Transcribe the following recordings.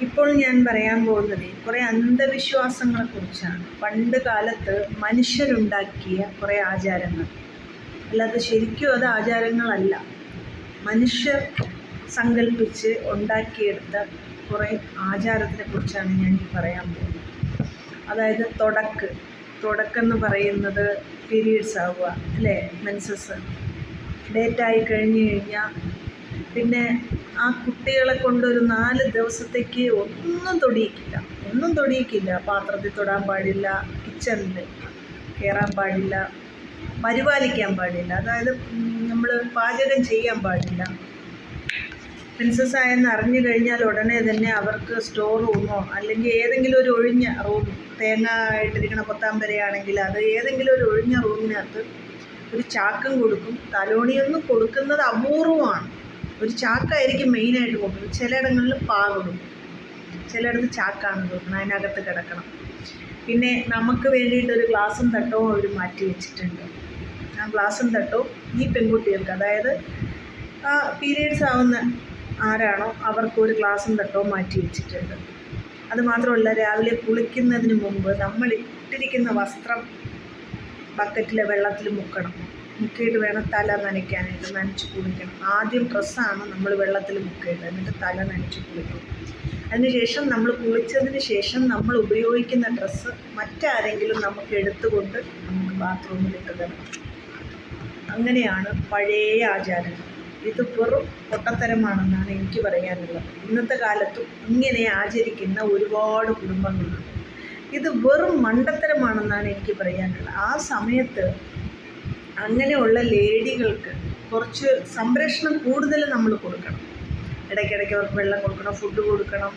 ഇപ്പോൾ ഞാൻ പറയാൻ പോകുന്നത് കുറേ അന്ധവിശ്വാസങ്ങളെക്കുറിച്ചാണ്. പണ്ട് കാലത്ത് മനുഷ്യരുണ്ടാക്കിയ കുറേ ആചാരങ്ങൾ. അല്ലാതെ ശരിക്കും അത് ആചാരങ്ങളല്ല. മനുഷ്യർ സങ്കല്പിച്ച് ഉണ്ടാക്കിയെടുത്ത കുറേ ആചാരത്തിനെ കുറിച്ചാണ് ഞാൻ ഈ പറയാൻ പോകുന്നത്. അതായത് തുടക്ക്. തുടക്കെന്ന് പറയുന്നത് പീരീഡ്സ് ആവുക അല്ലേ? മെൻസസ് ഡേറ്റ് ആയി കഴിഞ്ഞു കഴിഞ്ഞാൽ പിന്നെ ആ കുട്ടികളെ കൊണ്ടൊരു നാല് ദിവസത്തേക്ക് ഒന്നും തൊടിയിക്കില്ല. ഒന്നും തൊടിയിക്കില്ല. പാത്രത്തിൽ തൊടാൻ പാടില്ല കിച്ചണിൽ കയറാൻ പാടില്ല പരിപാലിക്കാൻ പാടില്ല. അതായത് നമ്മൾ പാചകം ചെയ്യാൻ പാടില്ല. പ്രിൻസസ് ആയെന്ന് അറിഞ്ഞു കഴിഞ്ഞാൽ ഉടനെ തന്നെ അവർക്ക് സ്റ്റോർ റൂമോ അല്ലെങ്കിൽ ഏതെങ്കിലും ഒരു ഒഴിഞ്ഞ റൂം തേങ്ങ ഇട്ടിരിക്കണ പൊത്താമ്പരയാണെങ്കിൽ അത് ഏതെങ്കിലും ഒരു ഒഴിഞ്ഞ റൂമിനകത്ത് ഒരു ചാക്കും കൊടുക്കും. തലോണിയൊന്നും കൊടുക്കുന്നത് അപൂർവമാണ്. ഒരു ചാക്കായിരിക്കും മെയിനായിട്ട് കൊടുക്കുന്നത് ചിലയിടങ്ങളിൽ പാ ചിലയിടത്ത് ചാക്കാണ് കൊടുക്കുന്നത് അതിനകത്ത് കിടക്കണം. പിന്നെ നമുക്ക് വേണ്ടിയിട്ട് ഒരു ഗ്ലാസും തട്ടവും അവർ മാറ്റി വെച്ചിട്ടുണ്ട്. ആ ഗ്ലാസും തട്ടവും ഈ പെൺകുട്ടികൾക്ക് അതായത് പീരീഡ്സ് ആവുന്ന ആരാണോ അവർക്ക് ഒരു ഗ്ലാസും തട്ടവും മാറ്റി വെച്ചിട്ടുണ്ട്. അതുമാത്രമല്ല രാവിലെ കുളിക്കുന്നതിന് മുമ്പ് നമ്മൾ ഇട്ടിരിക്കുന്ന വസ്ത്രം ബക്കറ്റിലെ വെള്ളത്തിൽ മുക്കണം. മുക്കിയിട്ട് വേണം തല നനയ്ക്കാനായിട്ട് നനച്ച് കുളിക്കണം. ആദ്യം ഡ്രസ്സാണ് നമ്മൾ വെള്ളത്തിൽ മുക്കിയിട്ട് എന്നിട്ട് തല നനച്ച് കുളിക്കണം അതിനുശേഷം നമ്മൾ കുളിച്ചതിന് ശേഷം നമ്മൾ ഉപയോഗിക്കുന്ന ഡ്രസ്സ് മറ്റാരെങ്കിലും നമുക്ക് എടുത്തുകൊണ്ട് നമുക്ക് ബാത്റൂമിൽ ഇട്ട് തരണം. അങ്ങനെയാണ് പഴയ ആചാരങ്ങൾ. ഇത് വെറും പൊട്ടത്തരമാണെന്നാണ് എനിക്ക് പറയാനുള്ളത്. ഇന്നത്തെ കാലത്തും ഇങ്ങനെ ആചരിക്കുന്ന ഒരുപാട് കുടുംബങ്ങളുണ്ട്. ഇത് വെറും മണ്ടത്തരമാണെന്നാണ് എനിക്ക് പറയാനുള്ളത്. ആ സമയത്ത് അങ്ങനെയുള്ള ലേഡികൾക്ക് കുറച്ച് സംരക്ഷണം കൂടുതൽ നമ്മൾ കൊടുക്കണം. ഇടയ്ക്കിടയ്ക്ക് അവർക്ക് വെള്ളം കൊടുക്കണം ഫുഡ് കൊടുക്കണം.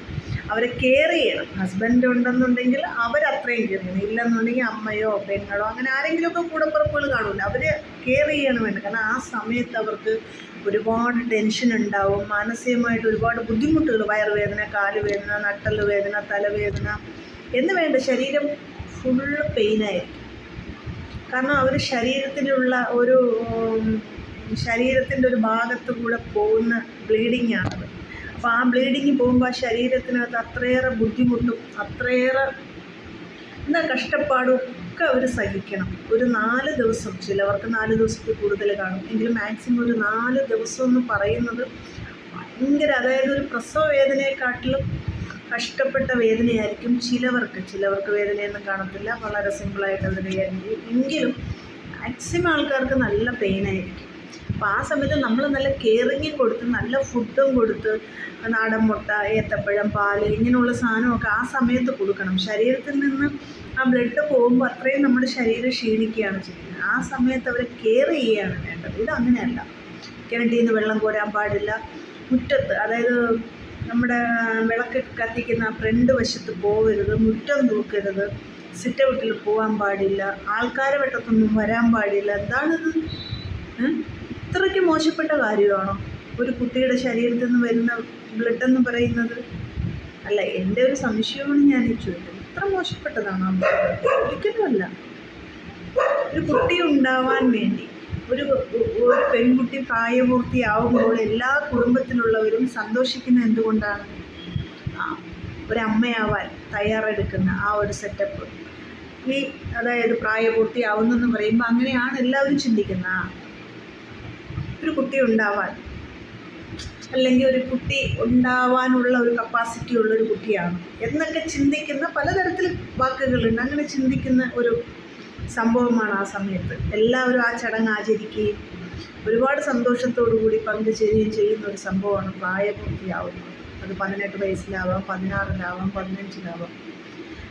അവരെ കെയർ ചെയ്യണം. ഹസ്ബൻഡ് ഉണ്ടെന്നുണ്ടെങ്കിൽ അവരത്രയും കെയർ ചെയ്യണം. ഇല്ലെന്നുണ്ടെങ്കിൽ അമ്മയോ പെങ്ങളോ അങ്ങനെ ആരെങ്കിലുമൊക്കെ കൂടപ്പുറപ്പുകൾ കാണില്ല അവർ കെയർ ചെയ്യണം വേണ്ട. കാരണം ആ സമയത്ത് അവർക്ക് ഒരുപാട് ടെൻഷൻ ഉണ്ടാവും. മാനസികമായിട്ട് ഒരുപാട് ബുദ്ധിമുട്ടുകൾ. വയറുവേദന കാലുവേദന നട്ടൽ വേദന തലവേദന. എന്ന് വേണ്ട. ശരീരം ഫുള്ള് പെയിനായിരിക്കും കാരണം അവർ ശരീരത്തിലുള്ള ഒരു ശരീരത്തിന്റെ ഒരു ഭാഗത്ത് കൂടെ പോകുന്ന ബ്ലീഡിങ് ആണത് അപ്പോൾ ആ ബ്ലീഡിങ് പോകുമ്പോൾ ആ ശരീരത്തിനകത്ത് അത്രയേറെ ബുദ്ധിമുട്ടും അത്രയേറെ എന്താ കഷ്ടപ്പാടും ഒക്കെ അവർ സഹിക്കണം. ഒരു നാല് ദിവസം ചിലവർക്ക് നാല് ദിവസത്തിൽ കൂടുതൽ കാണും. എങ്കിലും മാക്സിമം ഒരു നാല് ദിവസം എന്ന് പറയുന്നത് ഭയങ്കര അതായത് ഒരു പ്രസവ വേദനയെക്കാട്ടിലും കഷ്ടപ്പെട്ട വേദനയായിരിക്കും ചിലവർക്ക്. ചിലവർക്ക് വേദനയൊന്നും കാണത്തില്ല. വളരെ സിമ്പിളായിട്ട് അവർ കൈകാര്യം എങ്കിലും മാക്സിമം ആൾക്കാർക്ക് നല്ല പെയിനായിരിക്കും അപ്പോൾ ആ സമയത്ത് നമ്മൾ നല്ല കെയറിങ്ങും കൊടുത്ത് നല്ല ഫുഡും കൊടുത്ത് നാടൻ മുട്ട ഏത്തപ്പഴം പാൽ ഇങ്ങനെയുള്ള സാധനമൊക്കെ ആ സമയത്ത് കൊടുക്കണം. ശരീരത്തിൽ നിന്ന് ആ ബ്ലഡ് പോകുമ്പോൾ അത്രയും നമ്മുടെ ശരീരം ക്ഷീണിക്കുകയാണ് ചെയ്യുന്നത്. ആ സമയത്ത് അവരെ കെയർ ചെയ്യുകയാണ് വേണ്ടത്. ഇത് അങ്ങനെയല്ല. കിണറ്റിൽ നിന്ന് വെള്ളം കോരാൻ പാടില്ല. മുറ്റത്ത് അതായത് നമ്മുടെ വിളക്ക് കത്തിക്കുന്ന ഫ്രണ്ട് വശത്ത് പോകരുത് മുറ്റം നോക്കരുത് സിറ്റ് ഔട്ടിൽ പോകാൻ പാടില്ല ആൾക്കാരെ വെട്ടത്തൊന്നും വരാൻ പാടില്ല. എന്താണിത്? ഇത്രയ്ക്ക് മോശപ്പെട്ട കാര്യമാണോ? ഒരു കുട്ടിയുടെ ശരീരത്തിൽ നിന്ന് വരുന്ന ബ്ലഡ് എന്ന് പറയുന്നത്? അല്ല എന്റെ ഒരു സംശയമാണ് ഞാൻ ചോദിക്കുന്നത് ഇത്ര മോശപ്പെട്ടതാണോ? ഒരിക്കലും അല്ല ഒരു കുട്ടി ഉണ്ടാവാൻ വേണ്ടി. ഒരു ഒരു പെൺകുട്ടി പ്രായപൂർത്തിയാവുമ്പോൾ എല്ലാ കുടുംബത്തിലുള്ളവരും സന്തോഷിക്കുന്നത് എന്തുകൊണ്ടാണ്? ഒരമ്മയാവാൻ തയ്യാറെടുക്കുന്ന ആ ഒരു സെറ്റപ്പ് ഈ അതായത് പ്രായപൂർത്തിയാവുന്നെന്ന് പറയുമ്പോൾ അങ്ങനെയാണ് എല്ലാവരും ചിന്തിക്കുന്ന. ഒരു കുട്ടി ഉണ്ടാവാൻ അല്ലെങ്കിൽ ഒരു കുട്ടി ഉണ്ടാവാനുള്ള ഒരു കപ്പാസിറ്റി ഉള്ള ഒരു കുട്ടിയാണ്. എന്നൊക്കെ ചിന്തിക്കുന്ന പലതരത്തിൽ വാക്കുകളുണ്ട്. അങ്ങനെ ചിന്തിക്കുന്ന ഒരു സംഭവമാണ് ആ സമയത്ത്. എല്ലാവരും ആ ചടങ്ങ് ആചരിക്കുകയും ഒരുപാട് സന്തോഷത്തോടു കൂടി പങ്കുചേരുകയും ചെയ്യുന്ന ഒരു സംഭവമാണ് പ്രായപൂർത്തിയാവുന്നത്. അത് പതിനെട്ട് വയസ്സിലാവാം പതിനാറിലാവാം പതിനഞ്ചിലാവാം.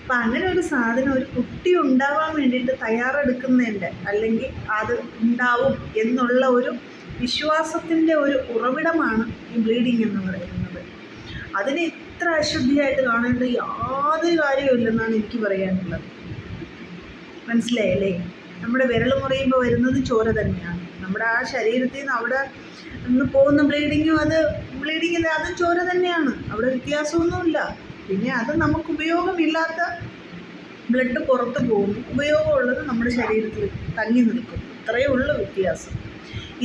അപ്പം അങ്ങനെ ഒരു സാധനം ഒരു കുട്ടി ഉണ്ടാവാൻ വേണ്ടിയിട്ട് തയ്യാറെടുക്കുന്നതിന്റെ അല്ലെങ്കിൽ അത് ഉണ്ടാവും എന്നുള്ള ഒരു വിശ്വാസത്തിന്റെ ഒരു ഉറവിടമാണ് ഈ ബ്ലീഡിങ് എന്ന് പറയുന്നത്. അതിനെ ഇത്ര അശുദ്ധിയായിട്ട് കാണേണ്ട യാതൊരു കാര്യമില്ലെന്നാണ് എനിക്ക് പറയാനുള്ളത്. മനസ്സിലായല്ലേ നമ്മുടെ വിരൽ മുറിയുമ്പോൾ വരുന്നത് ചോര തന്നെയാണ്. നമ്മുടെ ആ ശരീരത്തിൽ നിന്ന് അവിടെ നിന്ന് പോകുന്ന ബ്ലീഡിങ്ങും അത് ബ്ലീഡിങ് അതും ചോര തന്നെയാണ്. അവിടെ വ്യത്യാസമൊന്നുമില്ല. പിന്നെ അത് നമുക്ക് ഉപയോഗമില്ലാത്ത ബ്ലഡ് പുറത്ത് പോകും. ഉപയോഗമുള്ളത് നമ്മുടെ ശരീരത്തിൽ തങ്ങി നിൽക്കും. ഇത്രയേ ഉള്ളൂ വ്യത്യാസം.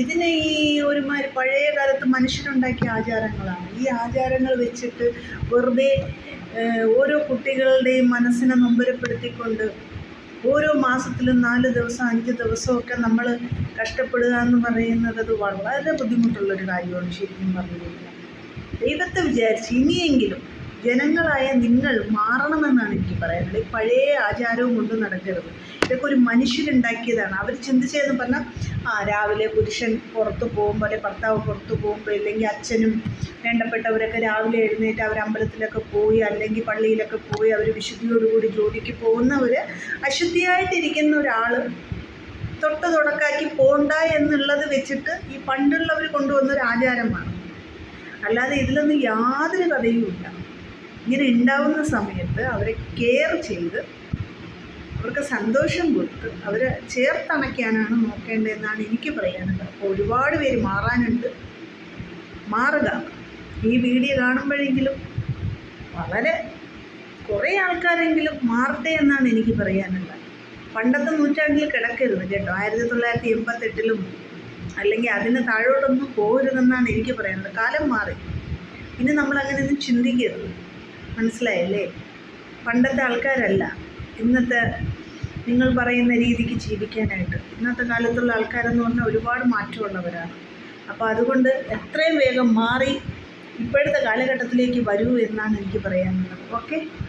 ഇതിനെ ഈ ഒരുമാതിരി പഴയ കാലത്ത് മനുഷ്യരുണ്ടാക്കിയ ആചാരങ്ങളാണ്. ഈ ആചാരങ്ങൾ വെച്ചിട്ട് വെറുതെ ഓരോ കുട്ടികളുടെയും മനസ്സിനെ നൊമ്പരപ്പെടുത്തിക്കൊണ്ട് ഓരോ മാസത്തിലും നാല് ദിവസം അഞ്ച് ദിവസമൊക്കെ നമ്മൾ കഷ്ടപ്പെടുക എന്ന് പറയുന്നത് അത് വളരെ ബുദ്ധിമുട്ടുള്ളൊരു കാര്യമാണ് ശരിക്കും പറഞ്ഞു കഴിഞ്ഞാൽ. ദൈവത്തെ വിചാരിച്ച് ഇനിയെങ്കിലും ജനങ്ങളായ നിങ്ങൾ മാറണമെന്നാണ് എനിക്ക് പറയാനുള്ളത്. ഈ പഴയ ആചാരവും കൊണ്ട് നടക്കരുത്. ഇതൊക്കെ ഒരു മനുഷ്യരുണ്ടാക്കിയതാണ്. അവർ ചിന്തിച്ചതെന്ന് പറഞ്ഞാൽ ആ രാവിലെ പുരുഷൻ പുറത്ത് പോകുമ്പോൾ അല്ലെങ്കിൽ ഭർത്താവ് പുറത്ത് പോകുമ്പോൾ ഇല്ലെങ്കിൽ അച്ഛനും വേണ്ടപ്പെട്ടവരൊക്കെ രാവിലെ എഴുന്നേറ്റ് അവർ അമ്പലത്തിലൊക്കെ പോയി അല്ലെങ്കിൽ പള്ളിയിലൊക്കെ പോയി അവർ വിശുദ്ധിയോടുകൂടി ജോലിക്ക് പോകുന്നവർ അശുദ്ധിയായിട്ടിരിക്കുന്ന ഒരാൾ തൊട്ട് തുടക്കാക്കി പോണ്ട എന്നുള്ളത് വെച്ചിട്ട് ഈ പണ്ടുള്ളവർ കൊണ്ടുവന്നൊരു ആചാരമാണ്. അല്ലാതെ ഇതിലൊന്നും യാതൊരു കഥയുമില്ല. ഇങ്ങനെ ഉണ്ടാവുന്ന സമയത്ത് അവരെ കെയർ ചെയ്ത് അവർക്ക് സന്തോഷം കൊടുത്ത് അവരെ ചേർത്തണയ്ക്കാനാണ് നോക്കേണ്ടതെന്നാണ് എനിക്ക് പറയാനുള്ളത്. അപ്പോൾ ഒരുപാട് പേര് മാറാനുണ്ട്. മാറുക. ഈ വീഡിയോ കാണുമ്പോഴെങ്കിലും വളരെ കുറേ ആൾക്കാരെങ്കിലും മാറട്ടെ എന്നാണ് എനിക്ക് പറയാനുള്ളത്. പണ്ടത്തെ നൂറ്റാണ്ടിൽ കിടക്കരുത് കേട്ടോ. ആയിരത്തി തൊള്ളായിരത്തി എൺപത്തെട്ടിലും അല്ലെങ്കിൽ അതിന് താഴോട്ടൊന്നും പോകരുതെന്നാണ് എനിക്ക് പറയാനുള്ളത്. കാലം മാറി. ഇനി നമ്മളങ്ങനെ ഒന്നും ചിന്തിക്കരുത്. മനസ്സിലായല്ലേ? പണ്ടത്തെ ആൾക്കാരല്ല. ഇന്നത്തെ നിങ്ങൾ പറയുന്ന രീതിക്ക് ജീവിക്കാനായിട്ട്. ഇന്നത്തെ കാലത്തുള്ള ആൾക്കാരെന്ന് പറഞ്ഞാൽ ഒരുപാട് മാറ്റമുള്ളവരാണ്. അപ്പോൾ അതുകൊണ്ട് എത്രയും വേഗം മാറി ഇപ്പോഴത്തെ കാലഘട്ടത്തിലേക്ക് വരൂ എന്നാണ് എനിക്ക് പറയാനുള്ളത്. ഓക്കെ?